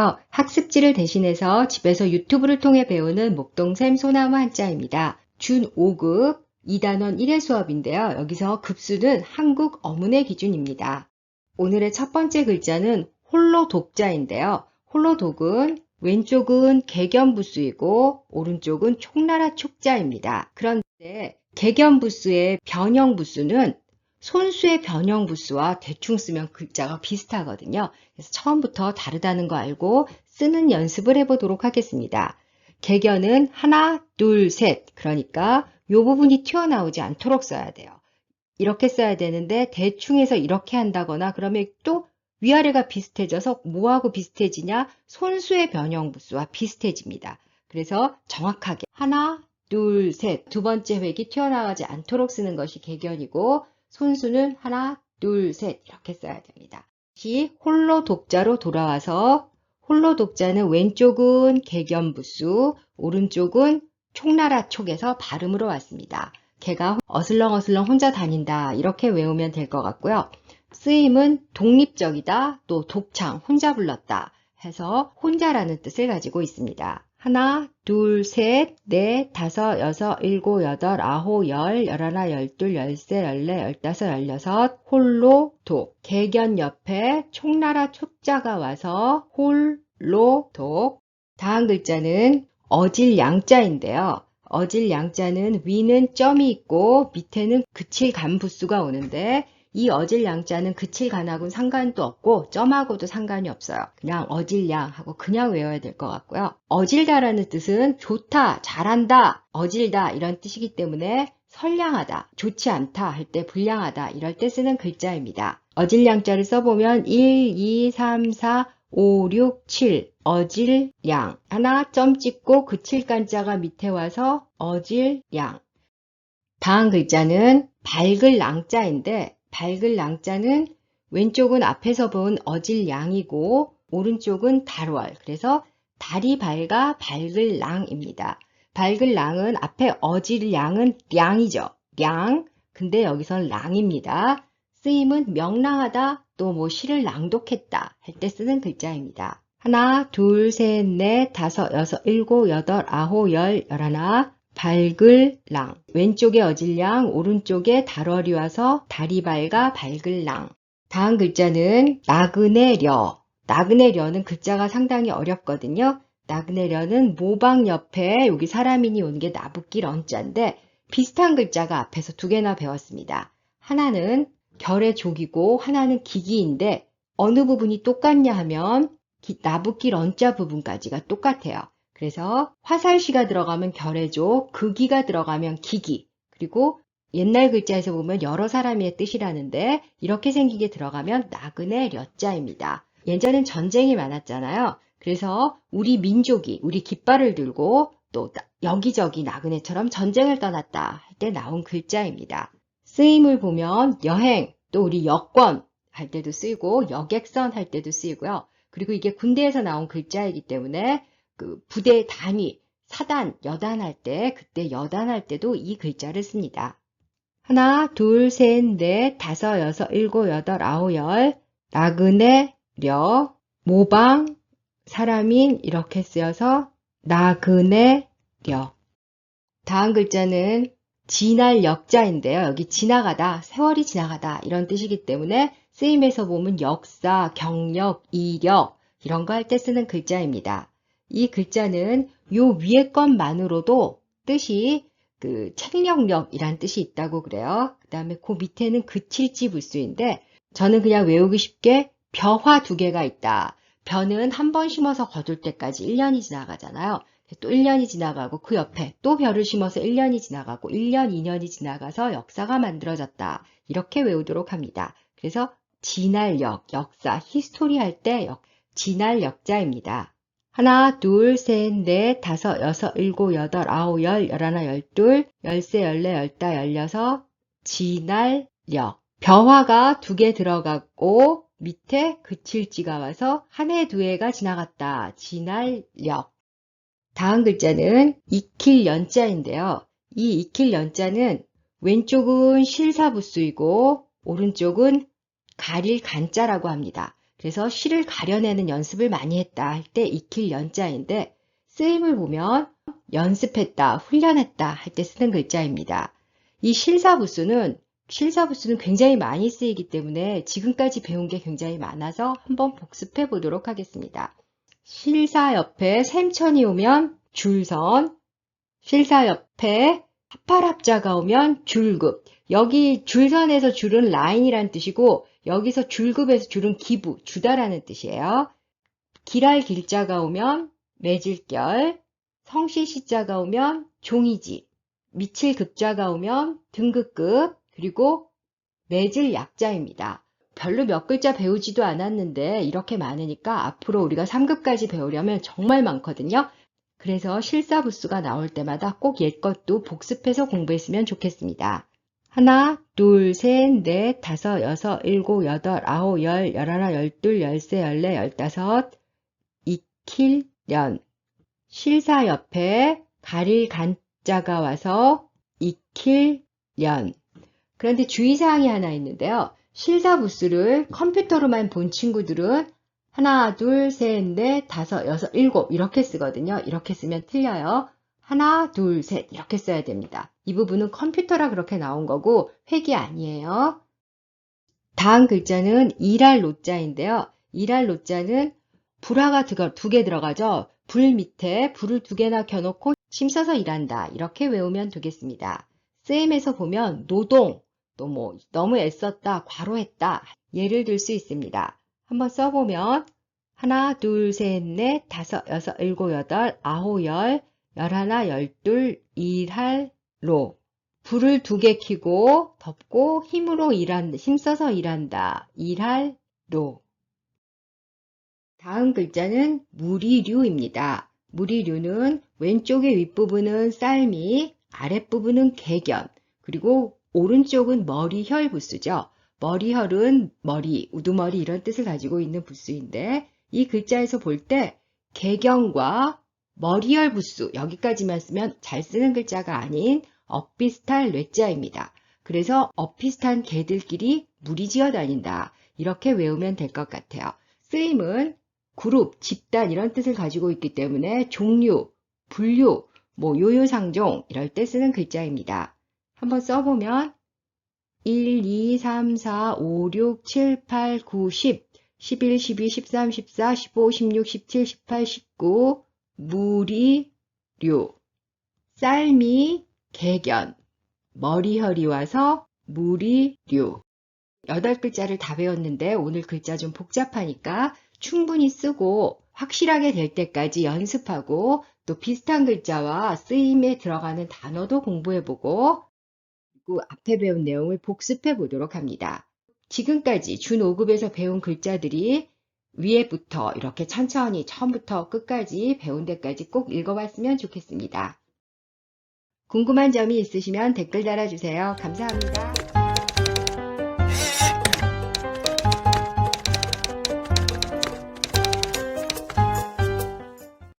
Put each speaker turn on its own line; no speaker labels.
안녕하요 학습지를 대신해서 집에서 유튜브를 통해 배우는 목동샘 소나무 한자입니다. 준 5급 2단원 1회 수업인데요. 여기서 급수는 한국 어문의 기준입니다. 오늘의 첫 번째 글자는 홀로 독자인데요. 홀로 독은 왼쪽은 개견부수이고 오른쪽은 촉나라 촉자입니다. 그런데 개견부수의 변형부수는 손수의 변형 부수와 대충 쓰면 글자가 비슷하거든요. 그래서 처음부터 다르다는 거 알고 쓰는 연습을 해보도록 하겠습니다. 개견은 하나, 둘, 셋. 그러니까 이 부분이 튀어나오지 않도록 써야 돼요. 이렇게 써야 되는데 대충해서 이렇게 한다거나 그러면 또 위아래가 비슷해져서 뭐하고 비슷해지냐? 손수의 변형 부수와 비슷해집니다. 그래서 정확하게 하나, 둘, 셋. 두 번째 획이 튀어나오지 않도록 쓰는 것이 개견이고 손수는 하나, 둘, 셋 이렇게 써야 됩니다. 특히 홀로 독자로 돌아와서 홀로 독자는 왼쪽은 개견부수, 오른쪽은 총나라 촉에서 발음으로 왔습니다. 개가 어슬렁어슬렁 혼자 다닌다 이렇게 외우면 될 것 같고요. 쓰임은 독립적이다, 또 독창, 혼자 불렀다 해서 혼자라는 뜻을 가지고 있습니다. 하나, 둘, 셋, 넷, 다섯, 여섯, 일곱, 여덟, 아홉, 열, 열하나, 열둘, 열세, 열네, 열다섯, 열여섯, 홀로 독. 개견 옆에 총나라 촉자가 와서 홀로 독. 다음 글자는 어질 양자인데요. 어질 양자는 위는 점이 있고 밑에는 그칠 간부수가 오는데 이어질양자는 그칠간하고는 상관도 없고 점하고도 상관이 없어요. 그냥 어질양하고 그냥 외워야 될 것 같고요. 어질다라는 뜻은 좋다, 잘한다, 어질다 이런 뜻이기 때문에 선량하다, 좋지 않다 할 때 불량하다 이럴 때 쓰는 글자입니다. 어질양자를 써보면 1, 2, 3, 4, 5, 6, 7어질양 하나 점 찍고 그칠간자가 밑에 와서 어질양 다음 글자는 밝을 낭자인데 밝을 양자는 왼쪽은 앞에서 본 어질 양이고 오른쪽은 달월 그래서 달이 밝아 밝을 랑입니다. 밝을 랑은 앞에 어질 양은 량이죠. 량 근데 여기선 랑입니다. 쓰임은 명랑하다 또 뭐 시를 낭독했다 할 때 쓰는 글자입니다. 하나, 둘, 셋, 넷, 다섯, 여섯, 일곱, 여덟, 아홉, 열, 열하나, 발글랑 왼쪽에 어질량 오른쪽에 달월이 와서 다리 발과 발글랑 다음 글자는 나그네려 나그네려는 글자가 상당히 어렵거든요 나그네려는 모방 옆에 여기 사람인이 오는 게 나붓길 언자인데 비슷한 글자가 앞에서 두 개나 배웠습니다 하나는 결의 족이고 하나는 기기인데 어느 부분이 똑같냐 하면 나붓길 언자 부분까지가 똑같아요 그래서 화살시가 들어가면 결의조, 극이가 들어가면 기기, 그리고 옛날 글자에서 보면 여러 사람의 뜻이라는데 이렇게 생기게 들어가면 나그네 려자입니다. 예전엔 전쟁이 많았잖아요. 그래서 우리 민족이 우리 깃발을 들고 또 여기저기 나그네처럼 전쟁을 떠났다 할 때 나온 글자입니다. 쓰임을 보면 여행, 또 우리 여권 할 때도 쓰이고 여객선 할 때도 쓰이고요. 그리고 이게 군대에서 나온 글자이기 때문에 그 부대 단위, 사단, 여단할 때 그때 여단할 때도 이 글자를 씁니다. 하나, 둘, 셋, 넷, 다섯, 여섯, 일곱, 여덟, 아홉, 열, 나그네, 려, 모방, 사람인 이렇게 쓰여서 나그네, 려. 다음 글자는 지날 역자인데요. 여기 지나가다, 세월이 지나가다 이런 뜻이기 때문에 쓰임에서 보면 역사, 경력, 이력 이런 거 할 때 쓰는 글자입니다. 이 글자는 요 위에 것만으로도 뜻이 그 책력력이란 뜻이 있다고 그래요. 그 다음에 그 밑에는 그칠지 불수인데 저는 그냥 외우기 쉽게 벼화 두 개가 있다. 벼는 한 번 심어서 거둘 때까지 1년이 지나가잖아요. 또 1년이 지나가고 그 옆에 또 벼를 심어서 1년이 지나가고 1년, 2년이 지나가서 역사가 만들어졌다. 이렇게 외우도록 합니다. 그래서 진할 역, 역사, 히스토리 할 때 진할 역자입니다. 하나, 둘, 셋, 넷, 다섯, 여섯, 일곱, 여덟, 아홉, 열, 열하나, 열둘, 열세, 열네, 열다, 열여섯, 지날, 역. 벼화가 두 개 들어갔고 밑에 그칠지가 와서 한 해 두 해가 지나갔다. 지날, 역. 다음 글자는 익힐 연자인데요. 이 익힐 연자는 왼쪽은 실사부수이고 오른쪽은 가릴 간자라고 합니다. 그래서 시를 가려내는 연습을 많이 했다 할 때 익힐 연자인데 쓰임을 보면 연습했다, 훈련했다 할 때 쓰는 글자입니다. 이 실사부수는 실사부수는 굉장히 많이 쓰이기 때문에 지금까지 배운 게 굉장히 많아서 한번 복습해 보도록 하겠습니다. 실사 옆에 샘천이 오면 줄선, 실사 옆에 합팔합자가 오면 줄급. 여기 줄선에서 줄은 라인이란 뜻이고 여기서 줄급에서 줄은 기부, 주다라는 뜻이에요. 길할 길자가 오면 매질결, 성실 시자가 오면 종이지, 미칠 급자가 오면 등급급, 그리고 매질 약자입니다. 별로 몇 글자 배우지도 않았는데 이렇게 많으니까 앞으로 우리가 3급까지 배우려면 정말 많거든요. 그래서 실사부수가 나올 때마다 꼭 옛것도 복습해서 공부했으면 좋겠습니다. 하나, 둘, 셋, 넷, 다섯, 여섯, 일곱, 여덟, 아홉, 열, 열하나, 열둘, 열세, 열네, 열다섯, 익힐 연. 실사 옆에 가릴 간자가 와서 익힐 연. 그런데 주의사항이 하나 있는데요. 실사 부수를 컴퓨터로만 본 친구들은 하나, 둘, 셋, 넷, 다섯, 여섯, 일곱 이렇게 쓰거든요. 이렇게 쓰면 틀려요. 하나, 둘, 셋 이렇게 써야 됩니다. 이 부분은 컴퓨터라 그렇게 나온 거고 획이 아니에요. 다음 글자는 일할 노자인데요. 일할 노자는 불화가 두 개 들어가죠. 불 밑에 불을 두 개나 켜놓고 심써서 일한다. 이렇게 외우면 되겠습니다. 쌤에서 보면 노동, 또뭐 너무 애썼다, 과로했다 예를 들 수 있습니다. 한번 써보면 하나, 둘, 셋, 넷, 다섯, 여섯, 일곱, 여덟, 아홉, 열, 열하나 열둘 일할 로 불을 두 개 켜고 덮고 힘으로 일한 힘써서 일한다. 일할 로 다음 글자는 무리류입니다. 무리류는 왼쪽의 윗부분은 쌀미, 아랫부분은 개견, 그리고 오른쪽은 머리혈 부수죠. 머리혈은 머리, 우두머리 이런 뜻을 가지고 있는 부수인데 이 글자에서 볼때개견과 머리열 부수 여기까지만 쓰면 잘 쓰는 글자가 아닌 엇비슷한 뇌자입니다. 그래서 엇비슷한 개들끼리 무리지어 다닌다. 이렇게 외우면 될 것 같아요. 쓰임은 그룹, 집단 이런 뜻을 가지고 있기 때문에 종류, 분류, 뭐 요요상종 이럴 때 쓰는 글자입니다. 한번 써보면 1, 2, 3, 4, 5, 6, 7, 8, 9, 10, 11, 12, 13, 14, 15, 16, 17, 18, 19, 무리류, 쌀미 개견, 머리허리 와서 무리류. 여덟 글자를 다 배웠는데 오늘 글자 좀 복잡하니까 충분히 쓰고 확실하게 될 때까지 연습하고 또 비슷한 글자와 쓰임에 들어가는 단어도 공부해보고 그리고 앞에 배운 내용을 복습해 보도록 합니다. 지금까지 준 5급에서 배운 글자들이 위에부터 이렇게 천천히 처음부터 끝까지 배운 데까지 꼭 읽어봤으면 좋겠습니다. 궁금한 점이 있으시면 댓글 달아주세요. 감사합니다.